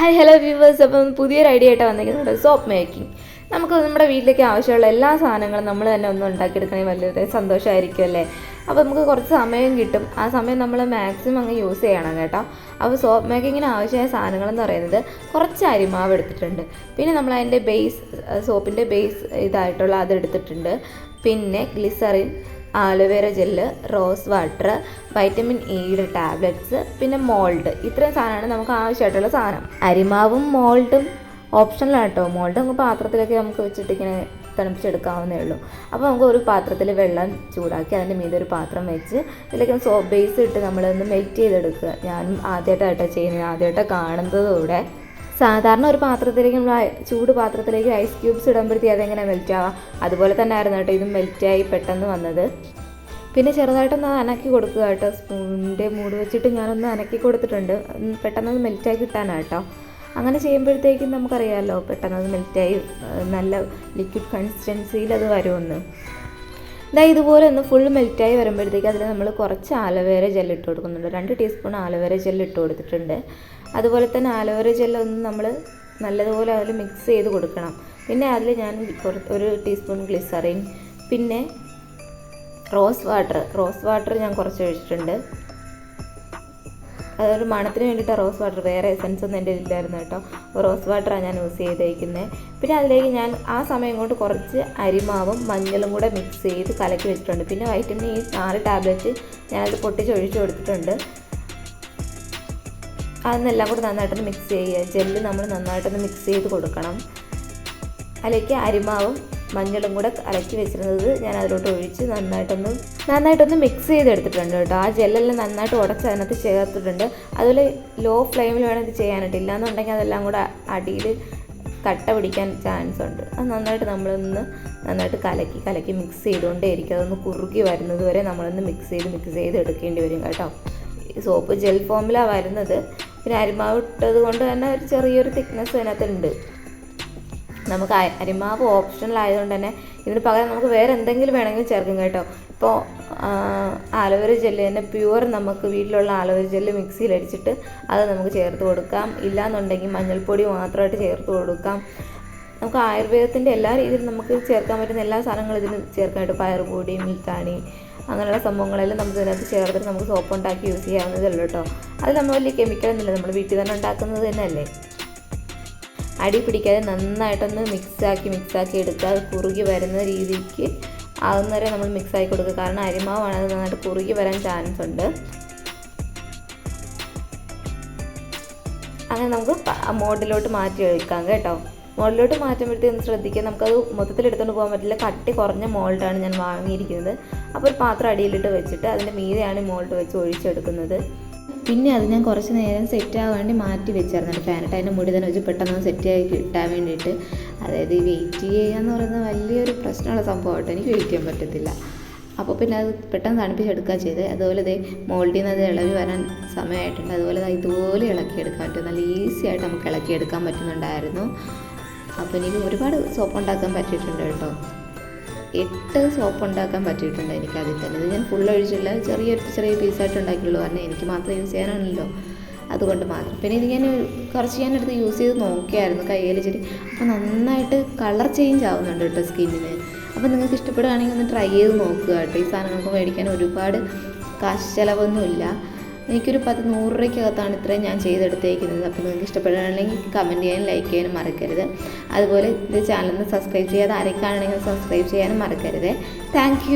Hi hello viewers അപ്പം പുതിയൊരു idea ആയിട്ട് വന്നിരിക്കുന്നുണ്ട് സോപ്പ് മേക്കിംഗ് നമുക്ക് നമ്മുടെ വീട്ടിലേക്ക് ആവശ്യമുള്ള എല്ലാ സാധനങ്ങളും നമ്മൾ തന്നെ ഒന്ന് ഉണ്ടാക്കിയെടുക്കണമെങ്കിൽ വലിയൊരു സന്തോഷമായിരിക്കും അല്ലേ? അപ്പോൾ നമുക്ക് കുറച്ച് സമയം കിട്ടും. ആ സമയം നമ്മൾ മാക്സിമം അങ്ങ് യൂസ് ചെയ്യണം കേട്ടോ. അപ്പോൾ സോപ്പ് മേക്കിങ്ങിന് ആവശ്യമായ സാധനങ്ങളെന്ന് പറയുന്നത് കുറച്ച് അരിമാവ് എടുത്തിട്ടുണ്ട്. പിന്നെ നമ്മൾ അതിന്റെ ബേസ് സോപ്പിന്റെ ബേസ് ഇതായിട്ടുള്ള അത് എടുത്തിട്ടുണ്ട്. പിന്നെ glycerin aloe vera gel rose water vitamin ഇയുടെ ടാബ്ലറ്റ്സ് പിന്നെ മോൾഡ്. ഇത്രയും സാധനമാണ് നമുക്ക് ആവശ്യമായിട്ടുള്ള സാധനം. അരിമാവും മോൾഡും ഓപ്ഷനിലാണ് കേട്ടോ. മോൾഡ് നമുക്ക് പാത്രത്തിലൊക്കെ നമുക്ക് വെച്ചിട്ട് ഇങ്ങനെ തണുപ്പിച്ചെടുക്കാവുന്നേ ഉള്ളൂ. അപ്പോൾ നമുക്ക് ഒരു പാത്രത്തിൽ വെള്ളം ചൂടാക്കി അതിന്റെ മീതെ ഒരു പാത്രം വെച്ച് ഇതിലേക്ക് സോപ്പ് ബേസ് ഇട്ട് നമ്മളൊന്ന് മെൽറ്റ് ചെയ്തെടുക്കുക. ഞാനും ആദ്യമായിട്ടാണ് ചെയ്യുന്നത്. ആദ്യമായിട്ടാണ് കാണുന്നതോടെ സാധാരണ ഒരു പാത്രത്തിലേക്ക് നമ്മൾ ചൂട് പാത്രത്തിലേക്ക് ഐസ് ക്യൂബ്സ് ഇടുമ്പോഴത്തേക്ക് അതെങ്ങനെ മെൽറ്റ് ആവാം? അതുപോലെ തന്നെ ആയിരുന്നു കേട്ടോ ഇതും മെൽറ്റായി പെട്ടെന്ന് വന്നത്. പിന്നെ ചെറുതായിട്ടൊന്ന് അനക്കി കൊടുക്കുക കേട്ടോ. സ്പൂണിന്റെ മൂട് വെച്ചിട്ട് ഞാനൊന്ന് അനക്കി കൊടുത്തിട്ടുണ്ട്. പെട്ടെന്ന് മെൽറ്റായി കിട്ടാനാണ് കേട്ടോ. അങ്ങനെ ചെയ്യുമ്പോഴത്തേക്കും നമുക്കറിയാമല്ലോ പെട്ടെന്ന് അത് മെൽറ്റായി നല്ല ലിക്വിഡ് കൺസിസ്റ്റൻസിയിൽ അത് വരുമെന്ന് ഇതാ ഇതുപോലെ ഒന്ന് ഫുൾ മെൽറ്റായി വരുമ്പോഴത്തേക്ക് അതിൽ നമ്മൾ കുറച്ച് ആലോവേര ജെൽ ഇട്ട് കൊടുക്കുന്നുണ്ട്. രണ്ട് ടീസ്പൂൺ ആലോവേര ജെൽ ഇട്ട് കൊടുത്തിട്ടുണ്ട്. അതുപോലെ തന്നെ ആലോവേര ജെൽ ഒന്ന് നമ്മൾ നല്ലതുപോലെ അതിൽ മിക്സ് ചെയ്ത് കൊടുക്കണം. പിന്നെ അതിൽ ഞാൻ ഒരു ടീസ്പൂൺ ഗ്ലിസറിൻ പിന്നെ റോസ് വാട്ടർ റോസ് വാട്ടർ ഞാൻ കുറച്ച് ഒഴിച്ചിട്ടുണ്ട്. അതൊരു മണത്തിന് വേണ്ടിയിട്ട് റോസ് വാട്ടർ വേറെ എസൻസ് ഒന്നും എന്റെ ഇല്ലായിരുന്നു കേട്ടോ. അപ്പോൾ റോസ് വാട്ടറാണ് ഞാൻ യൂസ് ചെയ്തേക്കുന്നത് പിന്നെ അതിലേക്ക് ഞാൻ ആ സമയം കൊണ്ട് കുറച്ച് അരിമാവും മഞ്ഞളും കൂടെ മിക്സ് ചെയ്ത് കലക്കി വെച്ചിട്ടുണ്ട്. പിന്നെ വൈറ്റമിൻ ഈ നാല് ടാബ്ലറ്റ് ഞാനത് പൊട്ടിച്ച് ഒഴിച്ചു കൊടുത്തിട്ടുണ്ട്. അതെന്നെല്ലാം കൂടെ നന്നായിട്ടൊന്ന് മിക്സ് ചെയ്യുക. ജെല്ല് നമ്മൾ നന്നായിട്ടൊന്ന് മിക്സ് ചെയ്ത് കൊടുക്കണം. അതിലേക്ക് അരിമാവും മഞ്ഞളും കൂടെ അലക്കി വെച്ചിരുന്നത് ഞാൻ അതിലോട്ട് ഒഴിച്ച് നന്നായിട്ടൊന്ന് നന്നായിട്ടൊന്ന് മിക്സ് ചെയ്തെടുത്തിട്ടുണ്ട് കേട്ടോ. ആ ജെല്ലെല്ലാം നന്നായിട്ട് ഉടച്ച് അതിനകത്ത് ചേർത്തിട്ടുണ്ട്. അതുപോലെ ലോ ഫ്ലെയിമിൽ വേണം ഇത് ചെയ്യാനായിട്ട്. ഇല്ലാന്നുണ്ടെങ്കിൽ അതെല്ലാം കൂടെ അടിയിൽ കട്ട പിടിക്കാൻ ചാൻസ് ഉണ്ട്. അത് നന്നായിട്ട് നമ്മളൊന്ന് നന്നായിട്ട് കലക്കി കലക്കി മിക്സ് ചെയ്തുകൊണ്ടേ ഇരിക്കും അതൊന്ന് കുറുകി വരുന്നത് വരെ നമ്മളൊന്ന് മിക്സ് ചെയ്ത് മിക്സ് ചെയ്ത് എടുക്കേണ്ടി വരും കേട്ടോ. സോപ്പ് ജെൽ ഫോമിലാണ് വരുന്നത് പിന്നെ അരിമാവ് ഇട്ടത് കൊണ്ട് തന്നെ ഒരു ചെറിയൊരു തിക്നെസ് അതിനകത്തുണ്ട്. നമുക്ക് അരിമാവ് ഓപ്ഷണൽ ആയതുകൊണ്ട് തന്നെ ഇതിന് പകരം നമുക്ക് വേറെ എന്തെങ്കിലും വേണമെങ്കിലും ചേർക്കും കേട്ടോ. ഇപ്പോൾ ആലോവേര ജെല്ല് തന്നെ പ്യുവർ നമുക്ക് വീട്ടിലുള്ള ആലോവേര ജെല്ല് മിക്സിയിൽ അടിച്ചിട്ട് അത് നമുക്ക് ചേർത്ത് കൊടുക്കാം. ഇല്ലാന്നുണ്ടെങ്കിൽ മഞ്ഞൾപ്പൊടി മാത്രമായിട്ട് ചേർത്ത് കൊടുക്കാം. നമുക്ക് ആയുർവേദത്തിന്റെ എല്ലാ രീതിയിലും നമുക്ക് ചേർക്കാൻ പറ്റുന്ന എല്ലാ സാധനങ്ങളും ഇതിന് ചേർക്കാനായിട്ട് പയറുപൊടി മിൽത്താണി അങ്ങനെയുള്ള സംഭവങ്ങളെല്ലാം നമുക്ക് ഇതിനകത്ത് ചേർത്തിട്ട് നമുക്ക് സോപ്പ് ഉണ്ടാക്കി യൂസ് ചെയ്യാവുന്നതേ ഉള്ളൂ കേട്ടോ. അത് നമ്മൾ വലിയ കെമിക്കലൊന്നുമില്ല നമ്മൾ വീട്ടിൽ തന്നെ ഉണ്ടാക്കുന്നത് തന്നെയല്ലേ? അടി പിടിക്കാതെ നന്നായിട്ടൊന്ന് മിക്സാക്കി മിക്സാക്കി എടുക്കുക അത് കുറുകി വരുന്ന രീതിക്ക് ആകുന്നവരെ നമ്മൾ മിക്സാക്കി കൊടുക്കുക. കാരണം അരിമാവാണ് അത് നന്നായിട്ട് കുറുകി വരാൻ ചാൻസ് ഉണ്ട്. അങ്ങനെ നമുക്ക് മോഡിലോട്ട് മാറ്റി എടുക്കാം കേട്ടോ. മോഡിലോട്ട് മാറ്റുമ്പോഴത്തേക്കും ശ്രദ്ധിക്കുക. നമുക്കത് മൊത്തത്തിൽ എടുത്തുകൊണ്ട് പോകാൻ പറ്റില്ല. കട്ടി കുറഞ്ഞ മോൾഡാണ് ഞാൻ വാങ്ങിയിരിക്കുന്നത്. അപ്പോൾ ഒരു പാത്രം അടിയിലിട്ട് വെച്ചിട്ട് അതിന്റെ മീതെയാണ് മോൾഡ് വെച്ച് ഒഴിച്ചെടുക്കുന്നത്. പിന്നെ അത് ഞാൻ കുറച്ച് നേരം സെറ്റ് ആവാൻ വേണ്ടി മാറ്റി വെച്ചായിരുന്നു. ഫാനിട്ട് അതിന്റെ മുടി തന്നെ വെച്ച് പെട്ടെന്ന് സെറ്റ് ആയി കിട്ടാൻ വേണ്ടിയിട്ട്. അതായത് ഈ വെയിറ്റ് ചെയ്യുക എന്ന് പറയുന്നത് വലിയൊരു പ്രശ്നമുള്ള സംഭവമായിട്ട് എനിക്ക് വെയിറ്റ് ചെയ്യാൻ പറ്റത്തില്ല. അപ്പോൾ പിന്നെ അത് പെട്ടെന്ന് തണുപ്പിച്ചെടുക്കുക ചെയ്ത് അതുപോലെ ഇതേ മോൾഡിൽ നിന്ന് അത് ഇളവി വരാൻ സമയമായിട്ടുണ്ട്. അതുപോലെ ഇതുപോലെ ഇളക്കിയെടുക്കാൻ പറ്റും. നല്ല ഈസി ആയിട്ട് നമുക്ക് ഇളക്കിയെടുക്കാൻ പറ്റുന്നുണ്ടായിരുന്നു. അപ്പോൾ എനിക്ക് ഒരുപാട് സോപ്പ് ഉണ്ടാക്കാൻ പറ്റിയിട്ടുണ്ട് കേട്ടോ. എട്ട് സോപ്പ് ഉണ്ടാക്കാൻ പറ്റിയിട്ടുണ്ട് എനിക്ക് അതിൽ തന്നെ. ഇത് ഞാൻ ഫുൾ ഒഴിച്ചില്ല ചെറിയൊരു ചെറിയ പീസായിട്ട് ഉണ്ടാക്കിയുള്ളൂ. കാരണം എനിക്ക് മാത്രം യൂസ് ചെയ്യാനാണല്ലോ. അതുകൊണ്ട് മാത്രം. പിന്നെ ഇത് ഞാൻ കുറച്ച് ഞാൻ എടുത്ത് യൂസ് ചെയ്ത് നോക്കിയായിരുന്നു കയ്യിൽ ചെടി അപ്പോൾ നന്നായിട്ട് കളർ ചേഞ്ച് ആവുന്നുണ്ട് കേട്ടോ സ്കിന്നിന്. അപ്പോൾ നിങ്ങൾക്ക് ഇഷ്ടപ്പെടുകയാണെങ്കിൽ ഒന്ന് ട്രൈ ചെയ്ത് നോക്കുക കേട്ടോ. ഈ സാധനങ്ങൾക്ക് മേടിക്കാൻ ഒരുപാട് കാശ് ചിലവൊന്നുമില്ല. എനിക്കൊരു പത്ത് നൂറ് രൂപയ്ക്കകത്താണ് ഇത്രയും ഞാൻ ചെയ്തെടുത്തേക്കുന്നത്. അപ്പോൾ നിങ്ങൾക്ക് ഇഷ്ടപ്പെടുകയാണെങ്കിൽ കമന്റ് ചെയ്യാനും ലൈക്ക് ചെയ്യാനും മറക്കരുത്. അതുപോലെ ഇത് ചാനലിന് സബ്സ്ക്രൈബ് ചെയ്യാതെ ആരൊക്കെയാണെങ്കിൽ സബ്സ്ക്രൈബ് ചെയ്യാനും മറക്കരുത്. താങ്ക്